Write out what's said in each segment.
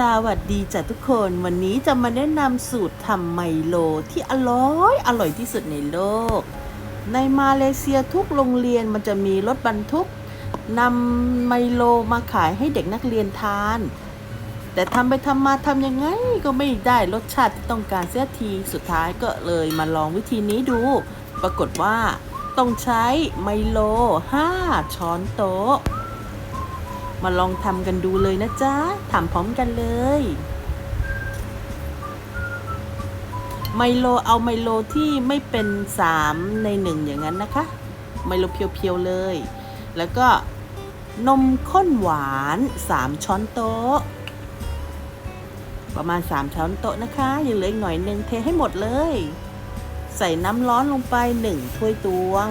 สวัสดีจ้ะทุกคนวันนี้จะมาแนะนำสูตรทำไมโลที่อร่อยอร่อยที่สุดในโลก ในมาเลเซียทุกโรงเรียนมันจะมีรถบรรทุกนำไมโลมาขายให้เด็กนักเรียนทาน แต่ทำไปทำมาทำยังไงก็ไม่ได้รสชาติที่ต้องการเสียทีสุดท้ายก็เลยมาลองวิธีนี้ดู ปรากฏว่าต้องใช้ไมโล 5 ช้อนโต๊ะ มาลองทำกันดูเลยนะจ๊ะทำพร้อมกันเลย ไมโลเอาไมโลที่ไม่เป็น 3 ใน 1 อย่างนั้นนะคะ ไมโลเพียวๆเลย แล้วก็นมข้นหวาน 3 ช้อนโต๊ะ ประมาณ 3 ช้อนโต๊ะนะคะยังเหลืออีกหน่อยหนึงเทให้หมดเลย ใส่น้ำร้อนลงไป 1 ถ้วยตวง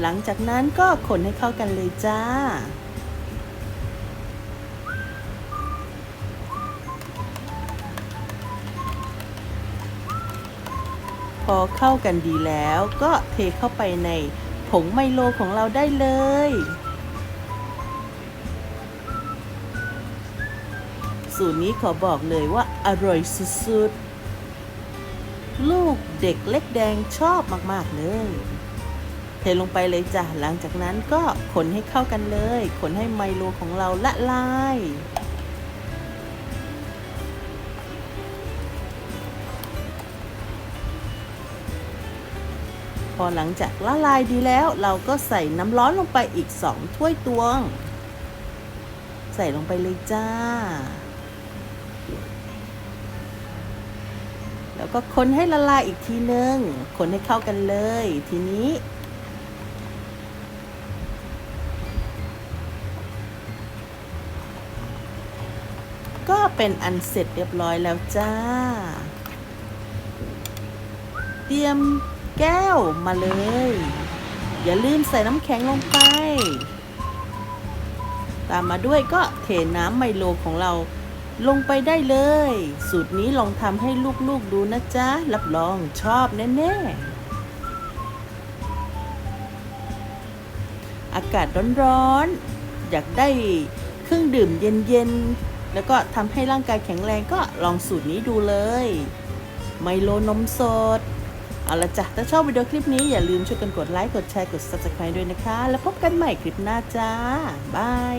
หลังจากนั้นก็คนให้เข้ากันเลยจ้า พอเข้ากันดีแล้วก็เทเข้าไปในผงไมโลของเราได้เลยสูตรนี้ขอบอกเลยว่าอร่อยสุดๆ ลูกเด็กเล็กแดงชอบมาก ๆ เลย เทลงไปเลยจ้ะ หลังจากนั้นก็คนให้เข้ากันเลย คนให้ไมโลของเราละลาย พอหลังจากละลายดีแล้วเราก็ใส่น้ำร้อนลงไปอีกสองถ้วยตวง ใส่ลงไปเลยจ้า แล้วก็คนให้ละลายอีกทีนึง คนให้เข้ากันเลย ทีนี้ ก็เป็นอันเสร็จเรียบร้อยแล้วจ้า เตรียมแก้วมาเลย อย่าลืมใส่น้ำแข็งลงไป ตามมาด้วยก็เทน้ำไมโลของเราลงไปได้เลย สูตรนี้ลองทำให้ลูกๆดูนะจ๊ะ รับรองชอบแน่ๆ อากาศร้อนๆ อยากได้เครื่องดื่มเย็นๆ แล้วก็ทำให้ร่างกายแข็งแรงก็ลองสูตรนี้ดูเลย ไมโลนมสด เอาละจ้ะ ถ้าชอบวิดีโอคลิปนี้อย่าลืมช่วยกันกดไลค์ กดแชร์ กด subscribe ด้วยนะคะ แล้วพบกันใหม่คลิปหน้าจ้า บาย